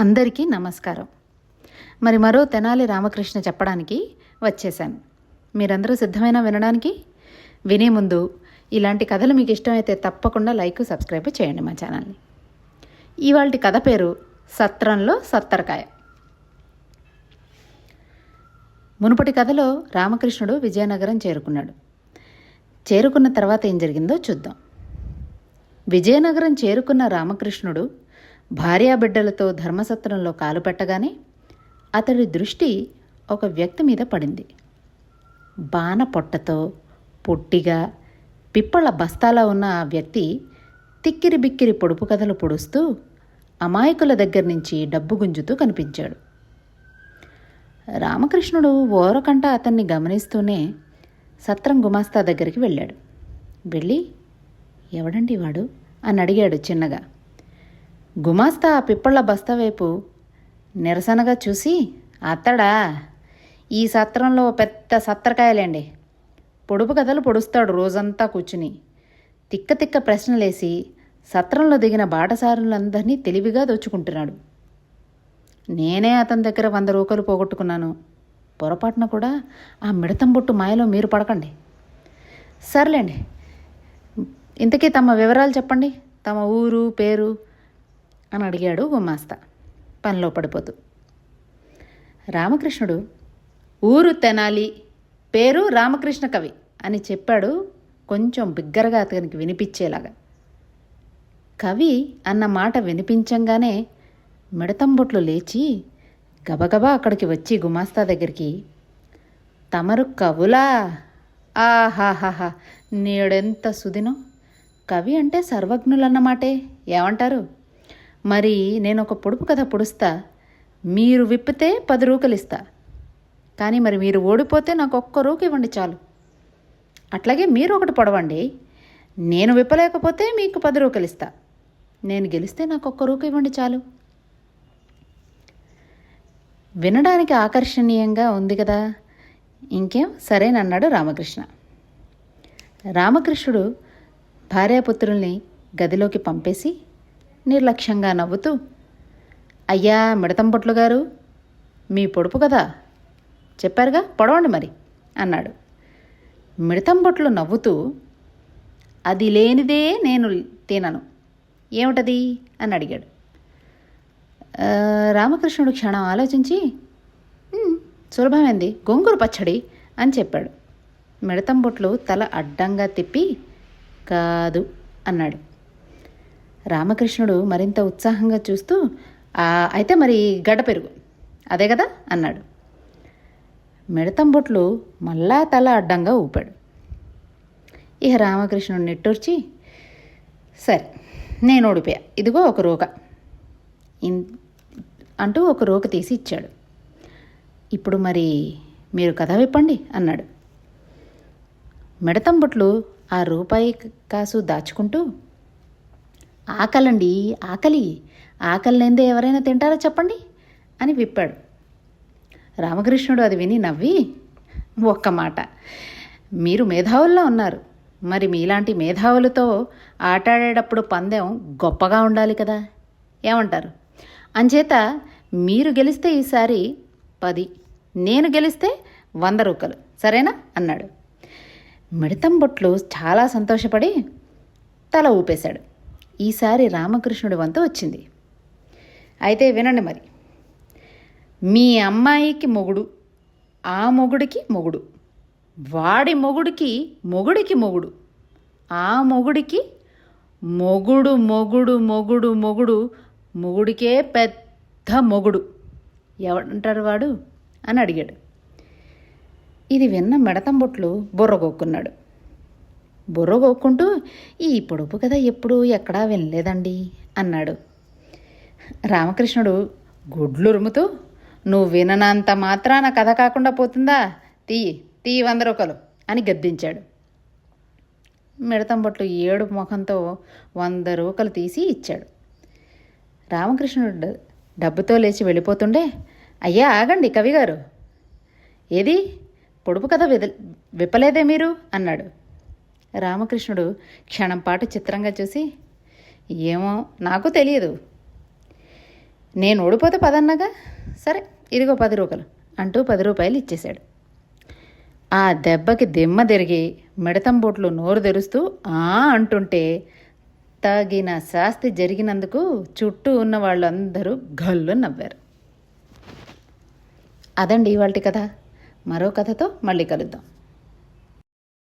అందరికీ నమస్కారం. మరి మరో తెనాలి రామకృష్ణ చెప్పడానికి వచ్చేసాను మీరందరూ సిద్ధమైన వినడానికి? వినే ముందు ఇలాంటి కథలు మీకు ఇష్టమైతే తప్పకుండా లైక్ సబ్స్క్రైబ్ చేయండి మా ఛానల్ని. ఇవాళ కథ పేరు సత్రంలో సత్తరకాయ. మునుపటి కథలో రామకృష్ణుడు విజయనగరం చేరుకున్నాడు. చేరుకున్న తర్వాత ఏం జరిగిందో చూద్దాం. విజయనగరం చేరుకున్న రామకృష్ణుడు భార్యాబిడ్డలతో ధర్మసత్రంలో కాలుపెట్టగానే అతడి దృష్టి ఒక వ్యక్తి మీద పడింది. బాణ పొట్టతో పొట్టిగా పిప్పళ్ళ బస్తాలో ఉన్న ఆ వ్యక్తి తిక్కిరి బిక్కిరి పొడుపు కథలు పొడుస్తూ అమాయకుల దగ్గర నుంచి డబ్బు గుంజుతూ కనిపించాడు. రామకృష్ణుడు ఓరకంట అతన్ని గమనిస్తూనే సత్రం గుమాస్తా దగ్గరికి వెళ్ళాడు. వెళ్ళి ఎవడండి వాడు? అని అడిగాడు చిన్నగా. గుమాస్తా ఆ పిప్పళ్ళ బస్తా వైపు నిరసనగా చూసి అత్తడా ఈ సత్రంలో పెద్ద సత్రకాయలేండి. పొడుపు కథలు పొడుస్తాడు రోజంతా కూర్చుని. తిక్క తిక్క ప్రశ్నలేసి సత్రంలో దిగిన బాటసారులందరినీ తెలివిగా దోచుకుంటున్నాడు. నేనే అతని దగ్గర వంద రూకలు పోగొట్టుకున్నాను. పొరపాటున కూడా ఆ మిడతం బొట్టు మాయలో మీరు పడకండి. సర్లేండి. ఇంతకీ తమ వివరాలు చెప్పండి. తమ ఊరు పేరు అని అడిగాడు గుమాస్తా పనిలో పడిపోతూ. రామకృష్ణుడు ఊరు తెనాలి పేరు రామకృష్ణ కవి అని చెప్పాడు కొంచెం బిగ్గరగా అతనికి వినిపించేలాగా. కవి అన్న మాట వినిపించంగానే మిడతంబొట్లు లేచి గబగబా అక్కడికి వచ్చి గుమాస్తా దగ్గరికి తమరు కవులా? ఆహాహాహా! నేడెంత సుదినం! కవి అంటే సర్వజ్ఞులన్నమాటే ఏమంటారు? మరి నేను ఒక పొడుపు కథ పొడుస్తా. మీరు విప్పితే పది రూకలు ఇస్తా కానీ మరి మీరు ఓడిపోతే నాకు ఒక్క రూకు ఇవ్వండి చాలు. అట్లాగే మీరు ఒకటి పొడవండి. నేను విప్పలేకపోతే మీకు పది రూకలు ఇస్తా నేను గెలిస్తే నాకు ఒక్క రూకు ఇవ్వండి చాలు. వినడానికి ఆకర్షణీయంగా ఉంది కదా. ఇంకేం? సరేనన్నాడు రామకృష్ణ. రామకృష్ణుడు భార్యాపుత్రుల్ని గదిలోకి పంపేసి నిర్లక్ష్యంగా నవ్వుతూ అయ్యా మిడతంపొట్లు గారు మీ పొడుపు కదా చెప్పారుగా పొడవండి మరి అన్నాడు. మిడతంబొట్లు నవ్వుతూ అది లేనిదే నేను తినను. ఏమిటది? అని అడిగాడు. రామకృష్ణుడు క్షణం ఆలోచించి సులభమైంది గోంగూర పచ్చడి అని చెప్పాడు. మిడతంబొట్లు తల అడ్డంగా తిప్పి కాదు అన్నాడు. రామకృష్ణుడు మరింత ఉత్సాహంగా చూస్తూ అయితే మరి గడ్డ పెరుగు. అదే కదా? అన్నాడు. మిడతంబొట్లు మళ్ళా తల అడ్డంగా ఊపాడు. ఇక రామకృష్ణుడు నిట్టూర్చి సరే నేను ఓడిపోయా. ఇదిగో ఒక రోక. ఇన్ అంటూ ఒక రోక తీసి ఇచ్చాడు. ఇప్పుడు మరి మీరు కథ విప్పండి అన్నాడు. మిడతంబొట్లు ఆ రూపాయి కాసు దాచుకుంటూ ఆకలండి ఆకలి. ఆకలి లేనిదే ఎవరైనా తింటారా చెప్పండి? అని విప్పాడు. రామకృష్ణుడు అది విని నవ్వి ఒక్క మాట. మీరు మేధావుల్లో ఉన్నారు. మరి మీలాంటి మేధావులతో ఆటాడేటప్పుడు పందెం గొప్పగా ఉండాలి కదా? ఏమంటారు? అంచేత మీరు గెలిస్తే ఈసారి పది నేను గెలిస్తే వంద రూకలు సరేనా? అన్నాడు. మిడతం బొట్లు చాలా సంతోషపడి తల ఊపేశాడు. ఈసారి రామకృష్ణుడి వంత వచ్చింది. అయితే వినండి మరి. మీ అమ్మాయికి మొగుడు ఆ మొగుడికి మొగుడు వాడి మొగుడికి మొగుడికి మొగుడు ఆ మొగుడికి మొగుడు మొగుడు మొగుడు మొగుడు మొగుడికే పెద్ద మొగుడు. ఎవడంటారు వాడు? అని అడిగాడు. ఇది విన్న మిడతంబొట్లు బుర్రగొక్కున్నాడు. బుర్రగొక్కుంటూ ఈ పొడుపు కథ ఎప్పుడు ఎక్కడా వినలేదండి అన్నాడు. రామకృష్ణుడు గుడ్లురుముతూ నువ్వు విననంత మాత్రాన కథ కాకుండా పోతుందా? తీ తీ వంద రూపాయలు అని గద్దించాడు. మిడతంబొట్లు ఏడు ముఖంతో వంద రూకలు తీసి ఇచ్చాడు. రామకృష్ణుడు డబ్బుతో లేచి వెళ్ళిపోతుండే అయ్యా ఆగండి కవిగారు. ఏది? పొడుపు కథ విద విప్పలేదే మీరు? అన్నాడు. రామకృష్ణుడు క్షణం పాటు చిత్రంగా చూసి ఏమో నాకు తెలియదు. నేను ఓడిపోతే పదన్నగా? సరే ఇదిగో పది రూపాయలు అంటూ పది రూపాయలు ఇచ్చేశాడు. ఆ దెబ్బకి దిమ్మ తిరిగి మిడతం బోట్లు నోరు తెరుస్తూ ఆ అంటుంటే తగిన శాస్తి జరిగినందుకు చుట్టూ ఉన్న వాళ్ళందరూ గల్లు నవ్వారు. అదండి ఇవాళ కథ. మరో కథతో మళ్ళీ కలుద్దాం.